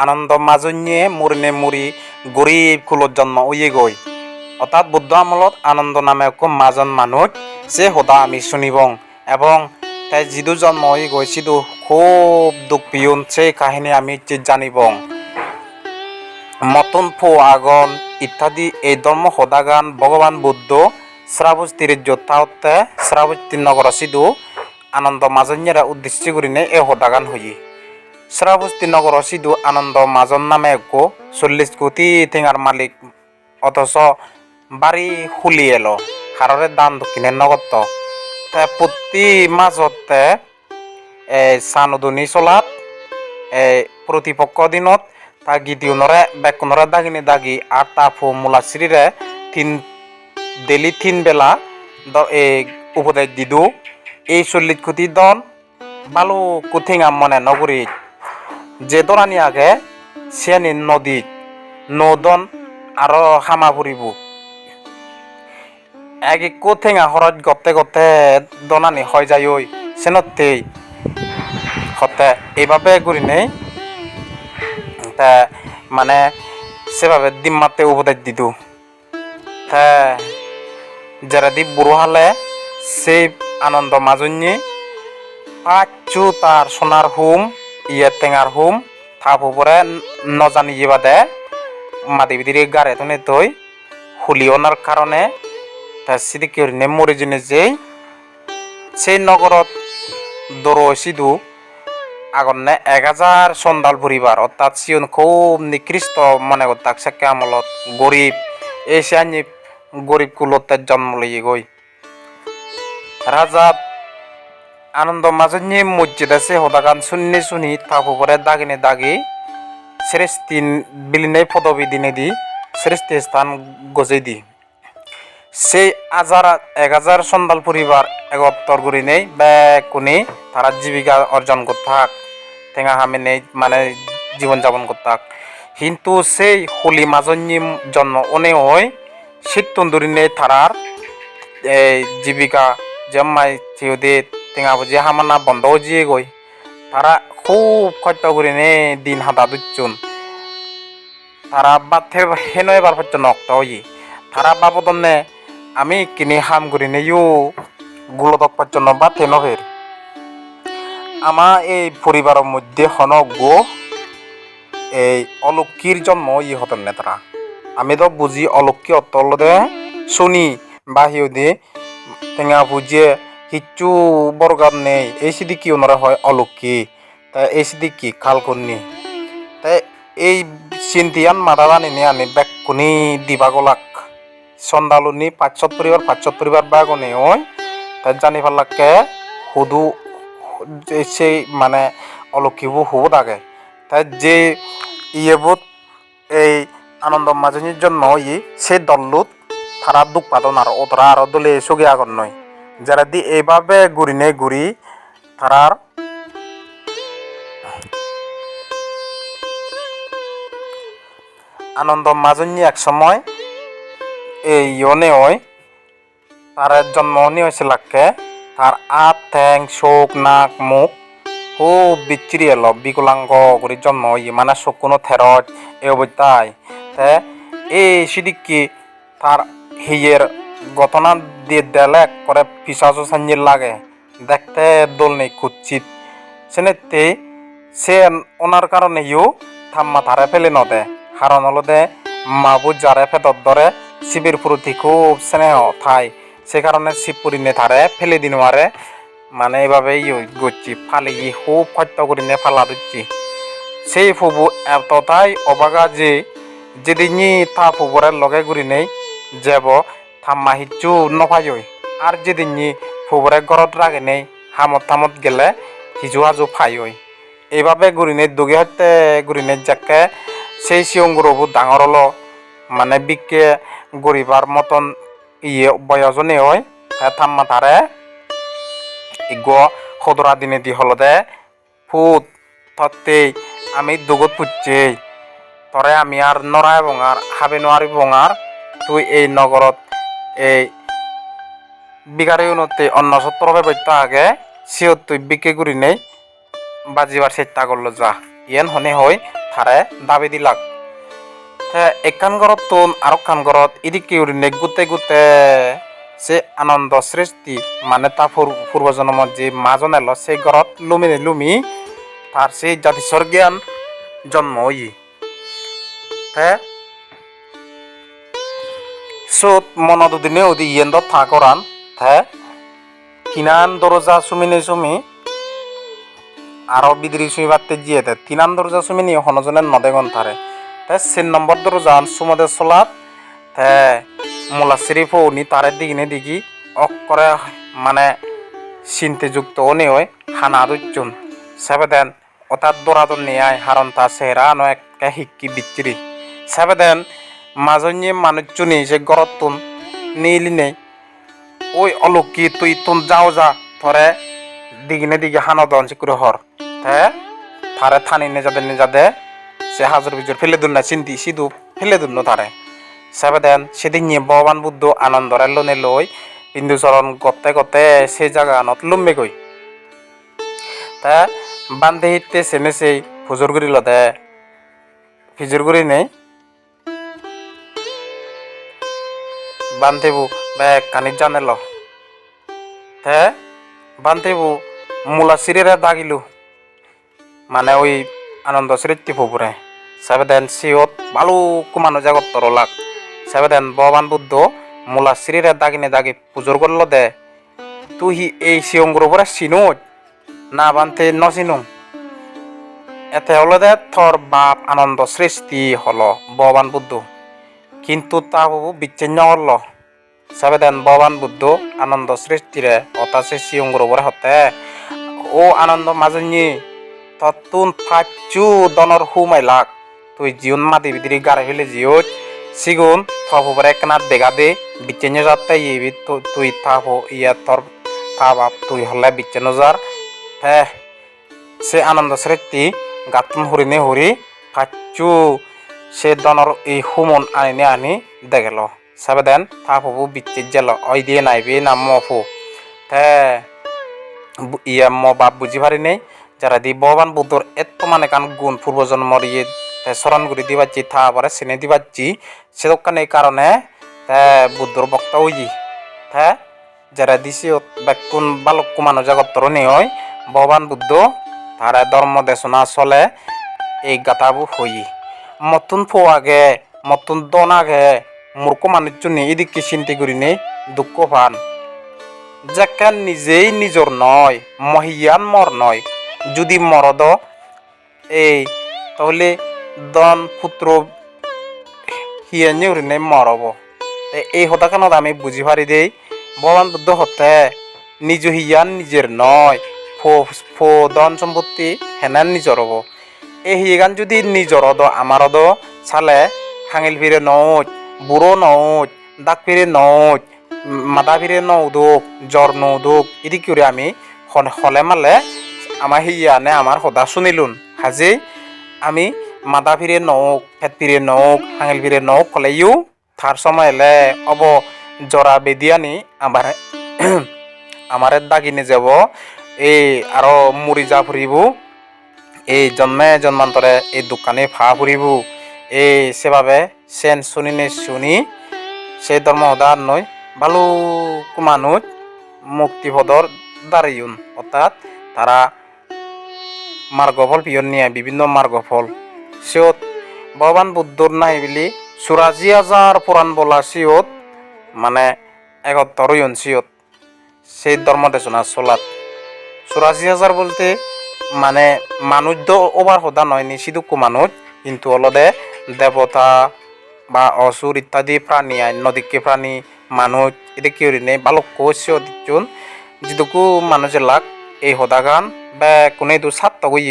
আনন্দ মাজন্যে মুরিনে মুরি গরিব কুলত জন্ম উয়ে গই অর্থাৎ বুদ্ধ আমলত আনন্দ নামে মাজন মানুষ সে সদা আমি শুনিবং এবং তাই যিদু জন্ম হয়ে গই সিদু খুব দুঃখ পিয়ন সেই কাহিনী আমি জানিবং। মতন ফো, আগন, ইত্যাদি এই ধর্ম সদাগান ভগবান বুদ্ধ শ্রাবস্তির যোদ্ধাতে শ্রাবস্তি নগর সিধু আনন্দ মাজন্যেরা উদ্দেশ্য করিনে এই সদাগান হই শ্রাবস্তি নগর সিধু আনন্দ মাজন নামে এক চল্লিশ কোটি ঠেঙার মালিক। অথচ বাড়ি খুলি এলো হাররে দান দক্ষিণের নগত প্রতি মাজতে এই চানুদনি চলাত এই প্ৰতিপক্ষ দিনত তা গিদিউনৰে বেকনৰে দাগিনি দাগি আর তা ফু মুলাশ্রীরে তিন ডেলি তিন বেলা দ- এই উপদেশ দিদু। এই চল্লিশ কোটি দন বালু কুথিঙা মনে নগরী যে দরানি আগে সিয়ানি নদীত নদন আরও হামা ফুরিব এক এক কুথিঙা হরত গতে গতে দনানি হয় যায় ওই সেনতেই হতে। এইভাবে করি নেই মানে সেভাবে দিম্মাতে উপদেশ দিদু। যারা দি বুড়ো হালে সেই আনন্দ মাজন্যে পাঁচু তার সোনার হুম ইয়ে টেঙার হুম থাপ উপরে নজানি বাদে মাদি বিদিরে গারে তুনে তৈ হুলিওনার কারণে তা সিদিকে হরিণে মরে জেনে যেই, সেই নগরত দরো সিধু আগন্নে এক হাজার সন্দাল পরিবার অর্থাৎ সিয়ন খুব নিকৃষ্ট মনে করতাক সেকে আমলত গরিব আনি গরিব কুলতে জন্ম লইয়ে গই রাজা আনন্দ মাজনী মসজিদ আছে সদাগান শুনি শুনি থাপ উপরে দাগিনে দাগি। শ্রেষ্ঠী বিলিনে পদবী দিনে দি, শ্রেষ্ঠী স্থান গজে দি। সেই হাজার এক হাজার সন্দাল পরিবার একত্তর করে নেই বেকুনি তারা জীবিকা অর্জন করতে থাক। টেঙা হামে নেই মানে জীবনযাপন করতে থাক। কিন্তু সেই হোলি মাজনী জন্ম অনে হয় শীত তন্দুরি নেই তারার, এই জীবিকা জম্মাই থিওদে বুঝি হামানা বন্ধ জিয়ে গই তারা খুব কষ্ট করে নে দিন হাতা দুচ্ছুন তারা বাথে হেনো এবার হচ্ছে নক্ত হই তারা বাবদনে আমি কিনি হাম করি নে ইউ গুলদক পাচ্ছন্ন বা তেনভের আমার এই পরিবারের মধ্যে হন গো এই অলক্ষীর জন্ম ই হতেন না তারা আমি তো বুঝি অলক্ষী অতলদে শুনি বা হিউদি টেঙা বুঝিয়ে কিচ্ছু বরগাম নেই। এই সিদি কি ওনারা হয় অলক্ষী তা এই সিদি কি খাল করনি তাই এই চিন্তিয়ান মাদাবানি নি আনি বেকুনি দিবা গলাক। চন্দালুনি পাঁচশত পরিবার পাঁচশত পরিবার বাগনে ওই? তাই জানি পারলাকে হুদু সেই মানে অলক্ষীবু হুবুত আগে। তাই যে ইয়েবুত এই আনন্দ মাজনীর জন্য ই সেই দল্লুত তারা দুঃখ পাতন আর ওতরা আরও দলে সুগে আগন নয় যারা দি এইভাবে ঘুরি নেই, ঘুরি, তারার আনন্দ মাজনী এক সময় এই ইয়নে হয় তার জন্ম নি হয়েছিল তার আত, ঠ্যাং চোখ নাক, মুখ খুব বিচ্ছিরি এলো, বিকলাঙ্গ করে জন্ম হই মানে চকুনো থেরট এই অবস্থায়। তে এই সিদিকি তার হিয়ের গতনা দিয়ে দেলে করে পিসাচো সাঞ্জির লাগে। দেখতে দোল নেই কুচ্ছিত। সেনেতে সে ওনার কারণে ইউ থাম্মা ধারে ফেলে নদে। হারণ হলো দে মাবু যারে ফেদর ধরে শিবের প্রতি খুব স্নেহ ঠাই সে কারণে শিব পুরিনে ধারে ফেলে দিন মারে মানে এইভাবে ইয়ে করছি ফালে ই খুব খত্য করিনে ফালা দিচ্ছি। সেই ফুবু এতটাই অবাগা যে, যেদিনই তা ফুবরের লগে ঘুরি নেই, যাব থাম্মা হিচু নফাই আর যেদিনই ফুবরে ঘরত রাগে নেই হামত থামত গেলে হিজু হাজু ফাই এইভাবে ঘুরিনে দুগে হতে ঘুরিনে যাকে সেই শিয়ংগুরবু ডাঙর হলো মানে বিকে গরিবার মতন ইয়ে বয়সনে হয় থাম্মা তারে ইগ সদরা দিনে দি হলদে ফুট থতেই আমি দুগত পুচ্ছে তরে আমি আর নরায় বঙার হাবে নোয়ারি বঙার তুই এই নগরত এই বিগারে উন্নতি অন্য সত্তরবে বৈত্য আগে সিও তুই বিকে গুড়ি নেই, বাজিবার চেষ্টা করল, যা। ইয়েন হনে হই থাৰে দাবি দিলাক। তে একান ঘৰত তোন আৰু খান ঘৰত ইদিকে উৰিনে গোটে গোটে সে আনন্দ সৃষ্টি মানে তা পূর্বজন্মত যে মাজন এলো সেই ঘৰত লুমি লুমি তার সেই জাতিস্বর জ্ঞান জন্ম ই তে দিনে ওদি ইয়েন্দ থা করান তে কিনান দরজা সুমিনে সুমি আরও বিদ্রি সুই বাত্তে জিয়ে তে তিনান দরজা সুমি নিয়ে হনজনের নদে গন্থারে তে সিন নম্বর দরজা সুমদে সলাত তে মোলা শরীফ উনি তারের দিকে দিকি অক করে মানে চিন্তে যুক্ত অনে হয়, হানা দুজন সেবে দেন অর্থাৎ দৌড়াদৌড় নিয়ে আয় হারণ তা আনো একটা শিক্ষি বিচ্ছিরি সেবে দেন মাজনী মানুষজনী সে গরত তুন নিলি নেই। ওই অলকি তুই তুন যাও যা ধরে দিগিনে দিকে হানো দন সে করে হর। তে থারে থানি নে যাদে নে যাদে, সে হাজার বিজর ফেলে দুন না চিন্তি সিধু ফেলে দুন তারে। সেবে দেন, সেদিন নিয়ে ভগবান বুদ্ধ আনন্দরে লোনে লই বিন্দুচরণ গতে গতে সেই জায়গা আনত লুম্বে গই। তা বান্ধে হিতে সেনে সেই ফুজুর গুড়ি লদে। ফিজুর গুড়ি নেই বান্ধেবু বেগ কানিত জানে ল তে বান্ধেবু, মূলা সিরিরে দাগিলু। মানে ওই আনন্দ স্মৃতি ফুপুরে সাবেদেন সিওত বালু কুমানো জাগত তরলাক সাবেদেন ভগবান বুদ্ধ মূলা সিরিরে দাগিনে দাগি পুজোর করল দে। তুই এই সিয়ঙ্গুর উপরে চিনুত না বানতে নচিনু। এতে হলো দে থর বাপ আনন্দ সৃষ্টি হল ভগবান বুদ্ধ। কিন্তু তা বাবু বিচ্ছিন্ন হল। সাবেদেন ভগবান বুদ্ধ আনন্দ সৃষ্টিরে অতাসে সিয়ঙ্গুর উপরে হতে। ও আনন্দ মাজনী ততুন ফাচু দনর হুমাইলাক তুই জিউন মাদি বিদিরি গারে ফেলে জিউত সিগুন থপরে একনাথ বেগা দে। বিচ্ছেন্য যাতে ইবি তুই থাপ ইয়া তোর থাপ তুই হলে বিচ্ছেন্য যার হে, সে আনন্দ সৃষ্টি গাতুন হরিনে হরি ফাচু সে দনর এই হুমন আনিনে আনি দেখেল সাবে দেন থাপ হবু বিচ্ছের জেল ওই দিয়ে নাইবি না মফু তে ইয়া ম বাপ বুঝি পারি নেই, যারা দি ভগবান বুদ্ধর এত মানে কান গুণ পূর্বজন্মর ইয়ে স্মরণ করে দিবাচ্ছি থা আবার চিনে দিবাচ্ছি সেদকান এই কারণে বুদ্ধর বক্তা হই তে, যারা দিছি বেকুন বালক কুমানো জগত্তর নেই হয়, ভগবান বুদ্ধ তারা ধর্ম দেশনা চলে, এই গাতাবু হই। মতন আগে মতন দন আগে মূর্খ মানুষজন এদিকে চিন্তা করি নেই দুঃখ পান যাকে নিজেই নিজর নয়, মহিয়ান মর নয়। যদি মরদ এই তাহলে দন পুত্র হিয়ানি উরিনে মরব। এই হতাকানত আমি বুঝি পারি দেই ভগবান বুদ্ধ হতে, নিজ হিয়ান নিজের নয়, ফো ফো ধন সম্পত্তি হেনান নিজর হব এই হিগান যদি নিজর দ আমার দ চালে হাঙিল ফিরে নৌচ বুড়ো নৌচ দাগ ফিরে নৌচ মাদা ফিরে নৌদুক জ্বর নৌদুক এদি করে আমি হলে মালে আমার হিয়ানে আমার সদা শুনিলুন। হাজি, আমি মাদা ফিরে নৌক ফেট ফিরে নৌক, হাঙিল ফিরে নৌক কলেইও থার সময় এলে অব জরা বেদিয়ানি আমার আমারে দাগিনে যাব, এই আরও মুড়ি যা ফুরিব এই জন্মে জন্মান্তরে এই দোকানে ফা ফুরিব এই সেভাবে সেন শুনি নে শুনি সেই ধর্ম হদার নয় ভালো মানুষ মুক্তিপদর দাঁড়িয়ন অর্থাৎ তারা মার্গফল পিয়ন নিয়ে বিভিন্ন মার্গফল সিয়ত ভগবান বুদ্ধর নাই বুলি চুৰাশী হাজাৰ পুৰাণ বলা সিয়ত মানে একত্তর ইয়ন সিয়ত সেই ধর্ম দেশনা চলাত। চুরাশি হাজার বলতে মানে মানুষ তো ওভার হদা নয় নিষিদুক্য মানুষ। কিন্তু অলদে দেবতা বা অসুর ইত্যাদি প্রাণী আইন নদীকে প্রাণী মানুষ এদের কি নেই বালক কোষ দিচ্ছুন যেটুকু মানুষের লাগ, এই হদা গান বা কোনো দু সাত গই